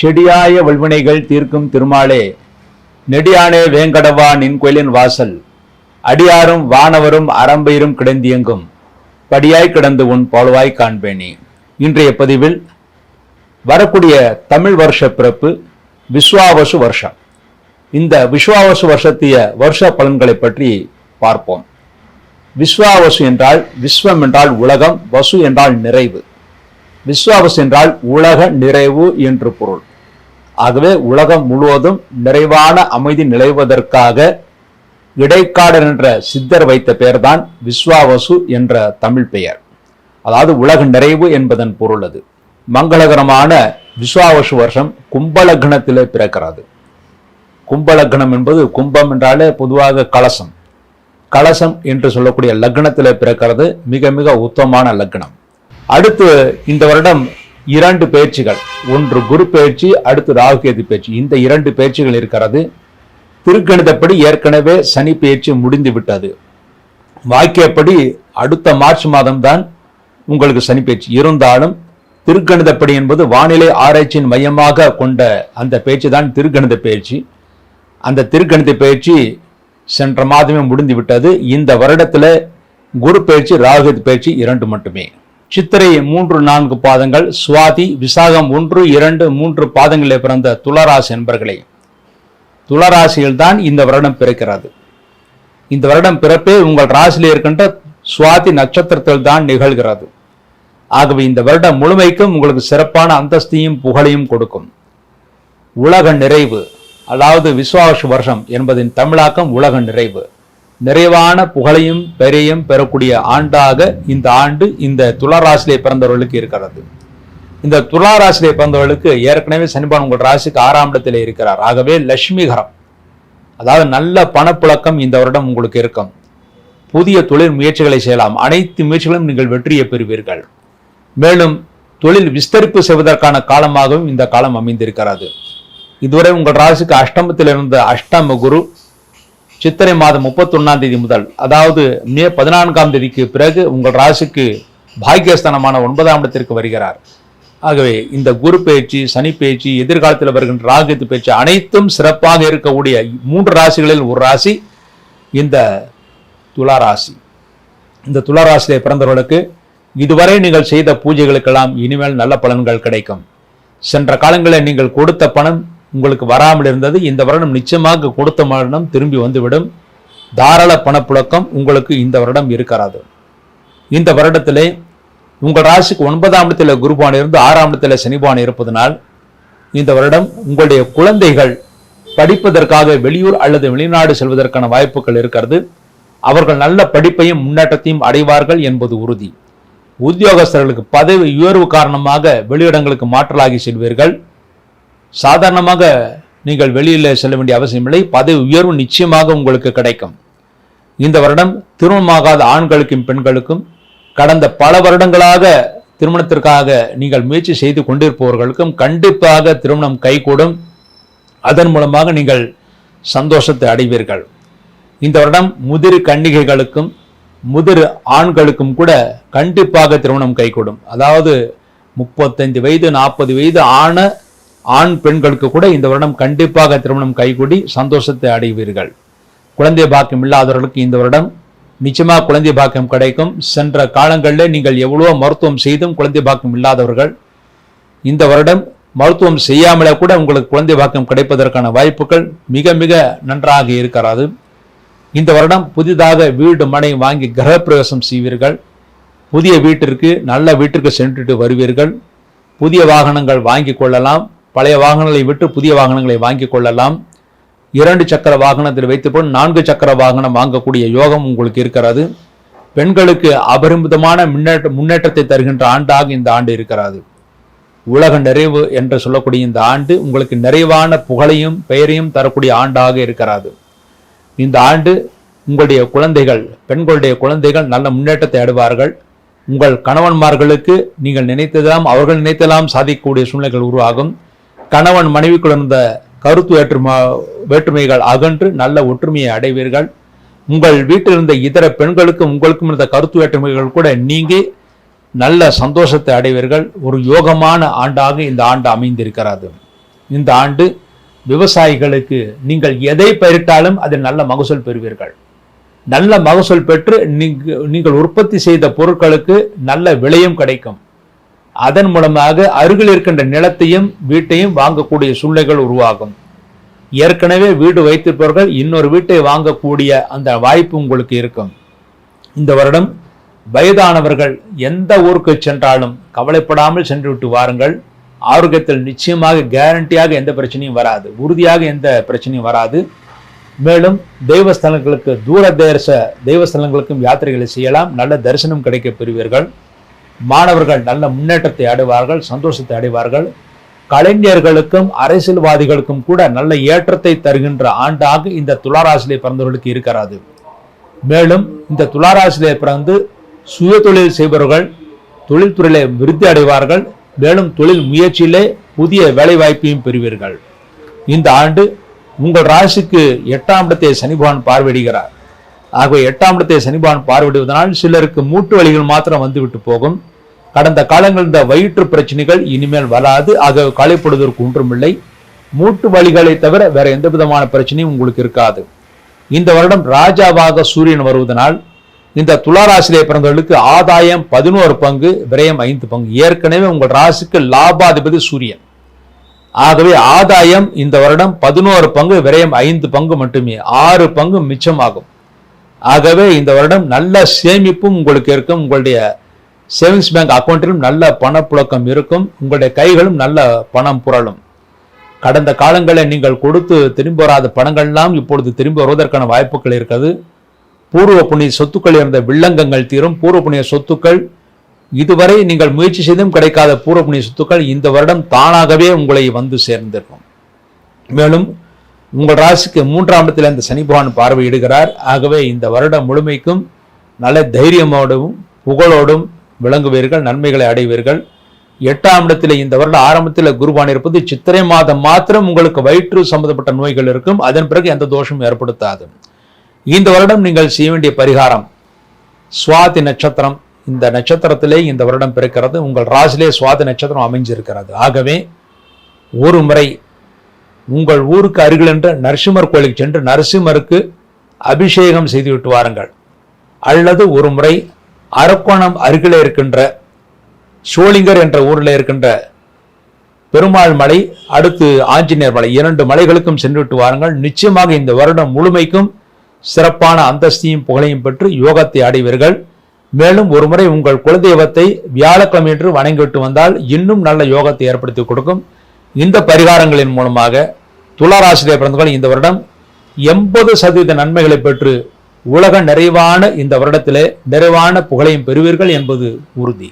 செடியாய வல்வினைகள் தீர்க்கும் திருமாலே நெடியானே வேங்கடவா நின் கோயிலின் வாசல். அடியாரும் வானவரும் அரம்பையரும் கிடந்தியங்கும். படியாய் கிடந்து உன் பாலுவாய் காண்பேனே. இன்றைய பதிவில் வரக்கூடிய தமிழ் வருஷ பிறப்பு விஸ்வாவசு வருஷம். இந்த விஸ்வாவசு வருஷத்திய வருஷ பலன்களை பற்றி பார்ப்போம். விஸ்வாவசு என்றால் விஸ்வம் என்றால் உலகம் வசு என்றால் நிறைவு. விஸ்வாவசு என்றால் உலக நிறைவு என்று பொருள். ஆகவே உலகம் முழுவதும் நிறைவான அமைதி நிலைவதற்காக இடைக்காடர் என்ற சித்தர் வைத்த பெயர்தான் விஸ்வாவசு என்ற தமிழ் பெயர். அதாவது உலக நிறைவு என்பதன் பொருள் அது. மங்களகரமான விஸ்வாவசு வருஷம் கும்பலக்னத்திலே பிறக்கிறது. கும்பலக்னம் என்பது கும்பம் என்றாலே பொதுவாக கலசம். கலசம் என்று சொல்லக்கூடிய லக்னத்தில் பிறக்கிறது. மிக மிக உத்தமமான லக்னம். அடுத்து இந்த வருடம் இரண்டு பயிற்சிகள் ஒன்று குரு பயிற்சி அடுத்து ராகுகேது பயிற்சி இந்த இரண்டு பயிற்சிகள் இருக்கிறது. திருக்கணிதப்படி ஏற்கனவே சனி பயிற்சி முடிந்து விட்டது. வாக்கியப்படி அடுத்த மார்ச் மாதம்தான் உங்களுக்கு சனி பயிற்சி இருந்தாலும் திருக்கணிதப்படி என்பது வானிலை ஆராய்ச்சியின் மையமாக கொண்ட அந்த பயிற்சி தான் திருக்கணித பயிற்சி அந்த திருக்கணித பயிற்சி சென்ற மாதமே முடிந்து விட்டது. இந்த வருடத்தில் குரு பயிற்சி ராகு பயிற்சி இரண்டு மட்டுமே. சித்திரை மூன்று நான்கு பாதங்கள் சுவாதி விசாகம் ஒன்று இரண்டு மூன்று பாதங்களில் பிறந்த துளராசி என்பர்களே. துளராசியில் தான் இந்த வருடம் பிறக்கிறது. இந்த வருடம் பிறப்பே உங்கள் ராசியில் இருக்கின்ற சுவாதி நட்சத்திரத்தில் தான் நிகழ்கிறது. ஆகவே இந்த வருடம் முழுமைக்கும் உங்களுக்கு சிறப்பான அந்தஸ்தையும் புகழையும் கொடுக்கும். உலக நிறைவு அதாவது விஸ்வாச வருஷம் என்பதின் தமிழாக்கம் உலக நிறைவு. நிறைவான புகழையும் பெரையும் பெறக்கூடிய ஆண்டாக இந்த ஆண்டு இந்த துளாராசிலே பிறந்தவர்களுக்கு இருக்கிறது. இந்த துளாராசிலே பிறந்தவர்களுக்கு ஏற்கனவே சனிபான் உங்கள் ராசிக்கு ஆறாம் இடத்தில் இருக்கிறார். ஆகவே லட்சுமிகரம் அதாவது நல்ல பணப்புழக்கம் இந்த வருடம் உங்களுக்கு இருக்கும். புதிய தொழில் முயற்சிகளை செய்யலாம். அனைத்து முயற்சிகளும் நீங்கள் வெற்றியை பெறுவீர்கள். மேலும் தொழில் விஸ்தரிப்பு செய்வதற்கான காலமாகவும் இந்த காலம் அமைந்திருக்கிறது. இதுவரை உங்கள் ராசிக்கு அஷ்டமத்தில் இருந்த அஷ்டம குரு சித்திரை மாதம் முப்பத்தொன்னாம் தேதி முதல் அதாவது மே பதினான்காம் தேதிக்கு பிறகு உங்கள் ராசிக்கு பாக்கியஸ்தானமான ஒன்பதாம் இடத்திற்கு வருகிறார். ஆகவே இந்த குரு பயிற்சி சனி பயிற்சி எதிர்காலத்தில் வருகின்ற ராகத்து பயிற்சி அனைத்தும் சிறப்பாக இருக்கக்கூடிய மூன்று ராசிகளில் ஒரு ராசி இந்த துலா ராசி. இந்த துலா ராசியை பிறந்தவர்களுக்கு இதுவரை நீங்கள் செய்த பூஜைகளுக்கெல்லாம் இனிமேல் நல்ல பலன்கள் கிடைக்கும். சென்ற காலங்களில் நீங்கள் கொடுத்த பணம் உங்களுக்கு வராமல் இருந்தது இந்த வருடம் நிச்சயமாக கொடுத்த மரணம் திரும்பி வந்துவிடும். தாராள பணப்புழக்கம் உங்களுக்கு இந்த வருடம் இருக்கிறாது இந்த வருடத்திலே உங்கள் ராசிக்கு ஒன்பதாம் இடத்துல குருபான் இருந்து ஆறாம் இடத்துல சனிபான் இருப்பதனால் இந்த வருடம் உங்களுடைய குழந்தைகள் படிப்பதற்காக வெளியூர் அல்லது வெளிநாடு செல்வதற்கான வாய்ப்புகள் இருக்கிறது. அவர்கள் நல்ல படிப்பையும் முன்னேற்றத்தையும் அடைவார்கள் என்பது உறுதி. உத்தியோகஸ்தர்களுக்கு பதவி உயர்வு காரணமாக வெளியிடங்களுக்கு மாற்றலாகி செல்வீர்கள். சாதாரணமாக நீங்கள் வெளியில் செல்ல வேண்டிய அவசியமில்லை. பதவி உயர்வு நிச்சயமாக உங்களுக்கு கிடைக்கும். இந்த வருடம் திருமணமாகாத ஆண்களுக்கும் பெண்களுக்கும் கடந்த பல வருடங்களாக திருமணத்திற்காக நீங்கள் முயற்சி செய்து கொண்டிருப்பவர்களுக்கும் கண்டிப்பாக திருமணம் கைகூடும். அதன் மூலமாக நீங்கள் சந்தோஷத்தை அடைவீர்கள். இந்த வருடம் முதிர் கன்னிகைகளுக்கும் முதிர் ஆண்களுக்கும் கூட கண்டிப்பாக திருமணம் கைகூடும். அதாவது முப்பத்தைந்து வயது நாற்பது வயது ஆன ஆண் பெண்களுக்கு கூட இந்த வருடம் கண்டிப்பாக திருமணம் கைகூடி சந்தோஷத்தை அடைவீர்கள். குழந்தை பாக்கியம் இல்லாதவர்களுக்கு இந்த வருடம் நிச்சயமாக குழந்தை பாக்கியம் கிடைக்கும். சென்ற காலங்களில் நீங்கள் எவ்வளோ மருத்துவம் செய்தும் குழந்தை பாக்கியம் இல்லாதவர்கள் இந்த வருடம் மருத்துவம் செய்யாமலே கூட உங்களுக்கு குழந்தை பாக்கியம் கிடைப்பதற்கான வாய்ப்புகள் மிக மிக நன்றாக இருக்கிறது. இந்த வருடம் புதிதாக வீடு மனை வாங்கி கிரகப்பிரவேசம் செய்வீர்கள். புதிய வீட்டிற்கு நல்ல வீட்டிற்கு சென்றுட்டு வருவீர்கள். புதிய வாகனங்கள் வாங்கி கொள்ளலாம். பழைய வாகனங்களை விட்டு புதிய வாகனங்களை வாங்கிக் கொள்ளலாம். இரண்டு சக்கர வாகனத்தில் வைத்துப்போல் நான்கு சக்கர வாகனம் வாங்கக்கூடிய யோகம் உங்களுக்கு இருக்கிறது. பெண்களுக்கு அபரிமிதமான முன்னேற்ற முன்னேற்றத்தை தருகின்ற ஆண்டாக இந்த ஆண்டு இருக்கிறது. உலக நிறைவு என்று சொல்லக்கூடிய இந்த ஆண்டு உங்களுக்கு நிறைவான புகழையும் பெயரையும் தரக்கூடிய ஆண்டாக இருக்கிறது. இந்த ஆண்டு உங்களுடைய குழந்தைகள் பெண்களுடைய குழந்தைகள் நல்ல முன்னேற்றத்தை அடைவார்கள் உங்கள் கணவன்மார்களுக்கு நீங்கள் நினைத்ததெல்லாம் அவர்கள் நினைத்தெல்லாம் சாதிக்கக்கூடிய சூழ்நிலைகள் உருவாகும். கணவன் மனைவிக்குள் இருந்த கருத்து வேற்றுமா வேற்றுமைகள் அகன்று நல்ல ஒற்றுமையை அடைவீர்கள். உங்கள் வீட்டில் இருந்த இதர பெண்களுக்கும் உங்களுக்கும் இருந்த கருத்து வேற்றுமைகள் கூட நீங்கி நல்ல சந்தோஷத்தை அடைவீர்கள். ஒரு யோகமான ஆண்டாக இந்த ஆண்டு அமைந்திருக்கிறது. இந்த ஆண்டு விவசாயிகளுக்கு நீங்கள் எதை பயிரிட்டாலும் அதில் நல்ல மகசூல் பெறுவீர்கள். நல்ல மகசூல் பெற்று நீங்க- நீங்கள் உற்பத்தி செய்த பொருட்களுக்கு நல்ல விலையும் கிடைக்கும். அதன் மூலமாக அருகில் இருக்கின்ற நிலத்தையும் வீட்டையும் வாங்கக்கூடிய சூழ்நிலைகள் உருவாகும். ஏற்கனவே வீடு வைத்திருப்பவர்கள் இன்னொரு வீட்டை வாங்கக்கூடிய அந்த வாய்ப்பு உங்களுக்கு இருக்கும். இந்த வருடம் வயதானவர்கள் எந்த ஊருக்கு சென்றாலும் கவலைப்படாமல் சென்று விட்டு வாருங்கள். ஆரோக்கியத்தில் நிச்சயமாக கேரண்டியாக எந்த பிரச்சனையும் வராது. உறுதியாக எந்த பிரச்சனையும் வராது. மேலும் தெய்வஸ்தலங்களுக்கு தூர தேச தெய்வஸ்தலங்களுக்கும் யாத்திரைகளை செய்யலாம். நல்ல தரிசனம் கிடைக்கப் பெறுவீர்கள். மாணவர்கள் நல்ல முன்னேற்றத்தை அடைவார்கள் சந்தோஷத்தை அடைவார்கள் கலைஞர்களுக்கும் அரசியல்வாதிகளுக்கும் கூட நல்ல ஏற்றத்தை தருகின்ற ஆண்டாக இந்த துளாராசிலே பிறந்தவர்களுக்கு இருக்கிறது மேலும் இந்த துளாராசிலே பிறந்து சுய தொழில் செய்பவர்கள் தொழில்துறையிலே விருத்தி அடைவார்கள். மேலும் தொழில் முயற்சியிலே புதிய வேலைவாய்ப்பையும் பெறுவீர்கள். இந்த ஆண்டு உங்கள் ராசிக்கு எட்டாம் இடத்தை சனிபகவான் பார்வையிடுகிறார். ஆகவே எட்டாம் இடத்தை சனிபகவான் பார்வையிடுவதனால் சிலருக்கு மூட்டு வழிகள் மாத்திரம் வந்துவிட்டு போகும். கடந்த காலங்கள் இந்த வயிற்று பிரச்சனைகள் இனிமேல் வராது. ஆக களைப்படுவதற்கு ஒன்றுமில்லை. மூட்டு வழிகளை தவிர வேற எந்த விதமான பிரச்சனையும் உங்களுக்கு இருக்காது. இந்த வருடம் ராஜாவாக சூரியன் வருவதனால் இந்த துளாராசிலே பிறந்தவர்களுக்கு ஆதாயம் பதினோரு பங்கு விரயம் ஐந்து பங்கு. ஏற்கனவே உங்கள் ராசிக்கு லாபாதிபதி சூரியன். ஆகவே ஆதாயம் இந்த வருடம் பதினோரு பங்கு விரயம் ஐந்து பங்கு மட்டுமே. ஆறு பங்கு மிச்சமாகும். ஆகவே இந்த வருடம் நல்ல சேமிப்பும் உங்களுக்கு இருக்கும். உங்களுடைய சேவிங்ஸ் பேங்க் அக்கௌண்ட்டிலும் நல்ல பணப்புழக்கம் இருக்கும். உங்களுடைய கைகளும் நல்ல பணம் புரளும். கடந்த காலங்களில் நீங்கள் கொடுத்து திரும்பி வராத பணங்கள்லாம் இப்பொழுது திரும்பி வருவதற்கான வாய்ப்புகள் இருக்கிறது. பூர்வ புண்ணிய சொத்துக்கள் இருந்த வில்லங்கங்கள் தீரும். பூர்வ புண்ணிய சொத்துக்கள் இதுவரை நீங்கள் முயற்சி செய்தும் கிடைக்காத பூர்வ புண்ணிய சொத்துக்கள் இந்த வருடம் தானாகவே உங்களை வந்து சேர்ந்திருக்கும். மேலும் உங்கள் ராசிக்கு மூன்றாம் இடத்தில் இந்த சனி பகவான் பார்வையிடுகிறார். ஆகவே இந்த வருடம் முழுமைக்கும் நல்ல தைரியமோடும் புகழோடும் விளங்குவீர்கள் நன்மைகளை அடைவீர்கள். எட்டாம் இடத்தில் இந்த வருட ஆரம்பத்தில் குருவான் இருப்பது சித்திரை மாதம் மாத்திரம் உங்களுக்கு வயிற்று சம்பந்தப்பட்ட நோய்கள் இருக்கும். அதன் பிறகு எந்த தோஷமும் ஏற்படுத்தாது. இந்த வருடம் நீங்கள் செய்ய வேண்டிய பரிகாரம் சுவாதி நட்சத்திரம். இந்த நட்சத்திரத்திலே இந்த வருடம் பிறக்கிறது. உங்கள் ராசிலே சுவாதி நட்சத்திரம் அமைஞ்சிருக்கிறது. ஆகவே ஒரு முறை உங்கள் ஊருக்கு அருகில் என்ற நரசிம்மர் கோயிலுக்கு சென்று நரசிம்மருக்கு அபிஷேகம் செய்து விட்டு வாருங்கள். அல்லது ஒரு முறை அரக்கோணம் அருகில் இருக்கின்ற சோளிங்கர் என்ற ஊரில் இருக்கின்ற பெருமாள் மலை அடுத்து ஆஞ்சநேயர் மலை. இரண்டு மலைகளுக்கும் சென்றுவிட்டு வாருங்கள். நிச்சயமாக இந்த வருடம் முழுமைக்கும் சிறப்பான அந்தஸ்தையும் புகழையும் பெற்று யோகத்தை அடைவீர்கள் மேலும் ஒருமுறை உங்கள் குலதெய்வத்தை வியாழக்கிழமை என்று வணங்கிவிட்டு வந்தால் இன்னும் நல்ல யோகத்தை ஏற்படுத்தி கொடுக்கும். இந்த பரிகாரங்களின் மூலமாக துளாராசிரியர் பிறந்தவர்கள் இந்த வருடம் எண்பது சதவீத நன்மைகளை பெற்று உலக நிறைவான இந்த வருடத்திலே நிறைவான புகழையும் பெறுவீர்கள் என்பது உறுதி.